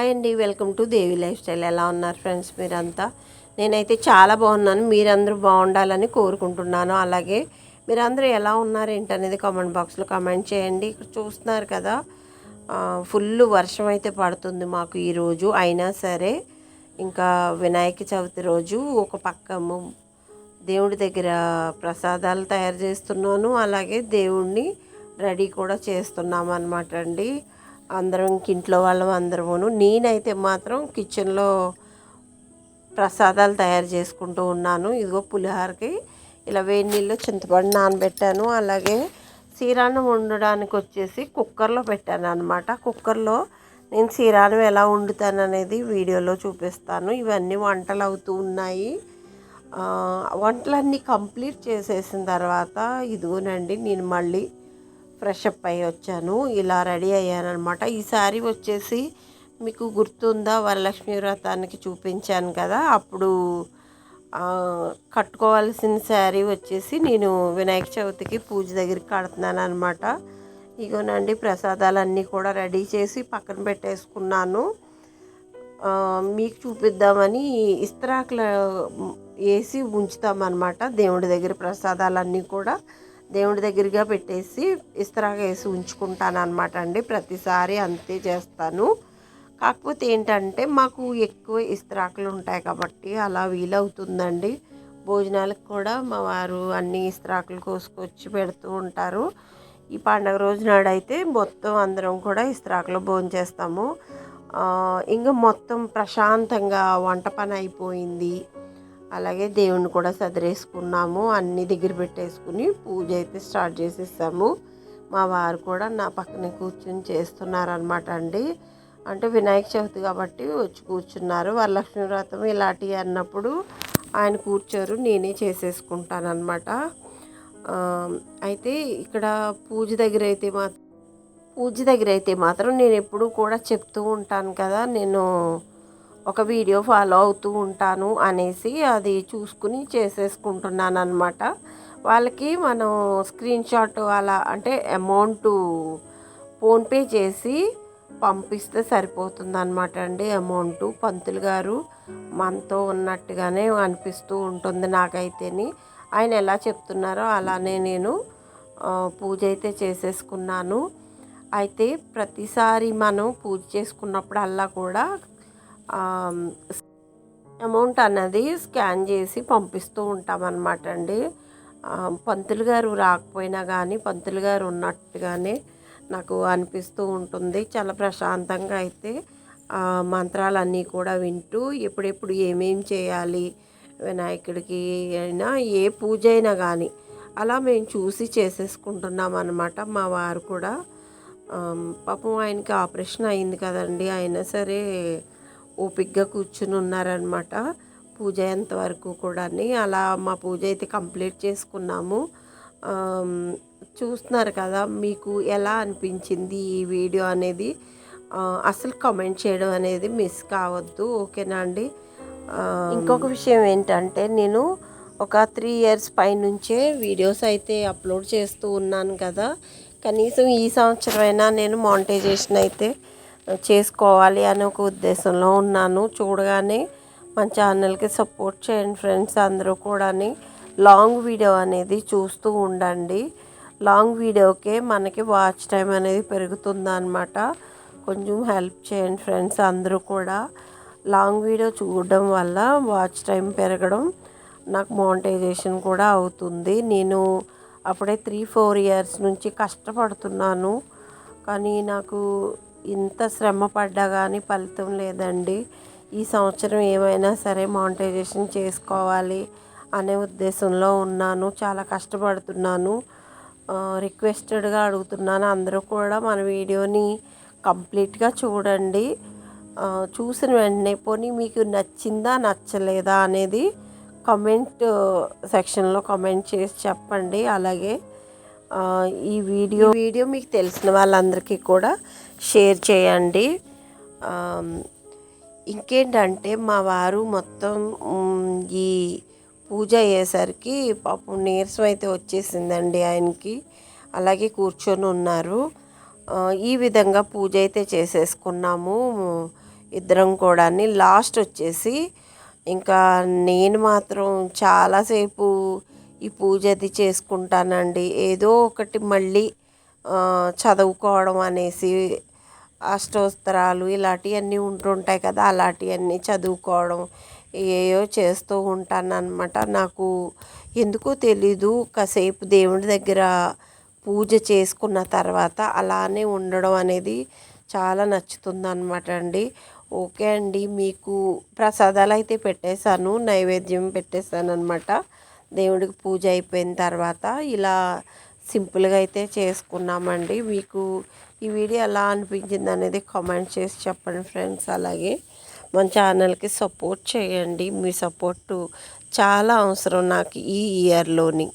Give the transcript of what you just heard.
Hi అండి welcome to Devi lifestyle. ఎలా ఉన్నారు ఫ్రెండ్స్ మీరంతా? నేనైతే చాలా బాగున్నాను మీరందరూ బాగుండాలని కోరుకుంటున్నాను. అలాగే మీరందరూ ఎలా ఉన్నారు ఏంటనేది కామెంట్ బాక్స్లో కామెంట్ చేయండి. ఇక్కడ చూస్తున్నారు కదా ఫుల్ వర్షం అయితే పడుతుంది మాకు ఈరోజు అయినా సరే ఇంకా వినాయక చవితి రోజు ఒక పక్క దేవుడి దగ్గర ప్రసాదాలు తయారు చేస్తున్నాను. అలాగే దేవుణ్ణి రెడీ కూడా చేస్తున్నాం అనమాట అండి. అందరం ఇంట్లో వాళ్ళం అందరమును. నేనైతే మాత్రం కిచెన్లో ప్రసాదాలు తయారు చేసుకుంటూ ఉన్నాను. ఇదిగో పులిహోరకి ఇలా వేడి నీళ్ళు చింతపండు నానబెట్టాను. అలాగే సీరాన్నం వండడానికి వచ్చేసి కుక్కర్లో పెట్టాను అనమాట కుక్కర్లో నేను సీరాన్నం ఎలా వండుతాను అనేది వీడియోలో చూపిస్తాను. ఇవన్నీ వంటలు అవుతూ ఉన్నాయి. వంటలన్నీ కంప్లీట్ చేసేసిన తర్వాత ఇదిగోనండి నేను మళ్ళీ ఫ్రెష్ అప్ అయ్యి వచ్చాను. ఇలా రెడీ అయ్యానమాట ఈ శారీ వచ్చేసి మీకు గుర్తుందా? వరలక్ష్మి వ్రతానికి చూపించాను కదా. అప్పుడు కట్టుకోవాల్సిన శారీ వచ్చేసి నేను వినాయక చవితికి పూజ దగ్గరికి కడుతున్నాను అనమాట ఇగోనండి ప్రసాదాలన్నీ కూడా రెడీ చేసి పక్కన పెట్టేసుకున్నాను. మీకు చూపిద్దామని ఇస్త్రాకులు వేసి ఉంచుతామన్నమాట దేవుడి దగ్గర ప్రసాదాలన్నీ కూడా. దేవుడి దగ్గరగా పెట్టేసి ఇస్త్రాకు వేసి ఉంచుకుంటాను అనమాట అండి. ప్రతిసారి అంతే చేస్తాను. కాకపోతే ఏంటంటే మాకు ఎక్కువ ఇస్త్రాకులు ఉంటాయి కాబట్టి అలా వీలవుతుందండి. భోజనాలకు కూడా మా వారు అన్ని ఇస్త్రాకులు కోసుకొచ్చి పెడుతూ ఉంటారు. ఈ పండగ రోజు నాడైతే మొత్తం అందరం కూడా ఇస్త్రాకులు భోజనం చేస్తాము ఇంకా మొత్తం ప్రశాంతంగా వంట పని అయిపోయింది. అలాగే దేవుణ్ణి కూడా సదిరేసుకున్నాము. అన్ని దగ్గర పెట్టేసుకుని పూజ అయితే స్టార్ట్ చేసేసాము. మా వారు కూడా నా పక్కనే కూర్చుని చేస్తున్నారనమాట అండి. అంటే వినాయక చవితి కాబట్టి వచ్చి కూర్చున్నారు. వరలక్ష్మి వ్రతం ఇలాంటివి అన్నప్పుడు ఆయన కూర్చోరు నేనే చేసేసుకుంటానమాట అయితే ఇక్కడ పూజ దగ్గర అయితే మాత్రం పూజ దగ్గర అయితే మాత్రం నేను ఎప్పుడూ కూడా చెప్తూ ఉంటాను కదా. నేను ఒక వీడియో ఫాలో అవుతూ ఉంటాను అనేసి అది చూసుకుని చేసేసుకుంటున్నాను అనమాట వాళ్ళకి మనం స్క్రీన్ షాట్ అలా అంటే అమౌంట్ ఫోన్పే చేసి పంపిస్తే సరిపోతుంది అనమాట అండి అమౌంట్. పంతులు గారు మనతో ఉన్నట్టుగానే అనిపిస్తూ ఉంటుంది నాకైతేని. ఆయన ఎలా చెప్తున్నారో అలానే నేను పూజ అయితే చేసేసుకున్నాను. అయితే ప్రతిసారి మనం పూజ చేసుకున్నప్పుడల్లా కూడా అమౌంట్ అన్నది స్కాన్ చేసి పంపిస్తూ ఉంటామన్నమాట అండి. పంతులు గారు రాకపోయినా కానీ పంతులు గారు ఉన్నట్టుగానే నాకు అనిపిస్తూ ఉంటుంది. చాలా ప్రశాంతంగా అయితే మంత్రాలన్నీ కూడా వింటూ ఎప్పుడెప్పుడు ఏమేం చేయాలి వినాయకుడికి అయినా ఏ పూజ అయినా కానీ అలా మేము చూసి చేసేసుకుంటున్నాం అనమాట మా వారు కూడా. పాపం ఆయనకి ఆపరేషన్ అయింది కదండి. అయినా సరే ఓపిక్గా కూర్చుని ఉన్నారనమాట పూజ అయ్యేంత వరకు కూడా అలా మా పూజ అయితే కంప్లీట్ చేసుకున్నాము. చూస్తున్నారు కదా మీకు ఎలా అనిపించింది ఈ వీడియో అనేది? అసలు కామెంట్ చేయడం అనేది మిస్ కావద్దు ఓకేనా అండి? ఇంకొక విషయం ఏంటంటే నేను ఒక త్రీ ఇయర్స్ పైనుంచే వీడియోస్ అయితే అప్లోడ్ చేస్తూ ఉన్నాను కదా. కనీసం ఈ సంవత్సరమైనా నేను మానిటైజేషన్ అయితే చేసుకోవాలి అనే ఒక ఉద్దేశంలో ఉన్నాను. చూడగానే మన ఛానల్కి సపోర్ట్ చేయండి ఫ్రెండ్స్ అందరూ కూడాని. లాంగ్ వీడియో అనేది చూస్తూ ఉండండి. లాంగ్ వీడియోకే మనకి వాచ్ టైం అనేది పెరుగుతుందన్నమాట. కొంచెం హెల్ప్ చేయండి ఫ్రెండ్స్ అందరూ కూడా. లాంగ్ వీడియో చూడడం వల్ల వాచ్ టైం పెరగడం నాకు మోనిటైజేషన్ కూడా అవుతుంది. నేను అప్పుడే త్రీ ఫోర్ ఇయర్స్ నుంచి కష్టపడుతున్నాను. కానీ నాకు ఇంత శ్రమ పడ్డా కానీ ఫలితం లేదండి. ఈ సంవత్సరం ఏమైనా సరే మానిటైజేషన్ చేసుకోవాలి అనే ఉద్దేశంలో ఉన్నాను. చాలా కష్టపడుతున్నాను. రిక్వెస్టెడ్గా అడుగుతున్నాను. అందరూ కూడా మన వీడియోని కంప్లీట్గా చూడండి. చూసిన వెంటనే పోనీ మీకు నచ్చిందా నచ్చలేదా అనేది కమెంట్ సెక్షన్లో కమెంట్ చేసి చెప్పండి. అలాగే ఈ వీడియో వీడియో మీకు తెలిసిన వాళ్ళందరికీ కూడా షేర్ చేయండి. ఇంకేంటంటే మా వారు మొత్తం ఈ పూజ అయ్యేసరికి పాపం నీరసం అయితే వచ్చేసిందండి ఆయనకి. అలాగే కూర్చొని ఉన్నారు. ఈ విధంగా పూజ అయితే చేసేసుకున్నాము. ఇద్దరం కూడా లాస్ట్ వచ్చేసి ఇంకా నేను మాత్రం చాలాసేపు ఈ పూజ అది చేసుకుంటానండి. ఏదో ఒకటి మళ్ళీ చదువుకోవడం అనేసి అష్టోత్తరాలు ఇలాంటివన్నీ ఉంటుంటాయి కదా అలాంటివన్నీ చదువుకోవడం ఏయో చేస్తూ ఉంటాను అనమాట నాకు ఎందుకో తెలీదు. కాసేపు దేవుడి దగ్గర పూజ చేసుకున్న తర్వాత అలానే ఉండడం అనేది చాలా నచ్చుతుంది అనమాట అండి. ఓకే అండి మీకు ప్రసాదాలు అయితే పెట్టేశాను నైవేద్యం పెట్టేశాను అనమాట దేవుడికి పూజ అయిపోయిన తర్వాత ఇలా సింపుల్గా అయితే చేసుకున్నామండి. మీకు ఈ వీడియో ఎలా అనిపించింది అనేది కామెంట్ చేసి చెప్పండి ఫ్రెండ్స్ అలాగే మన ఛానల్కి సపోర్ట్ చేయండి. మీ సపోర్టు చాలా అవసరం నాకు ఈ ఇయర్లోని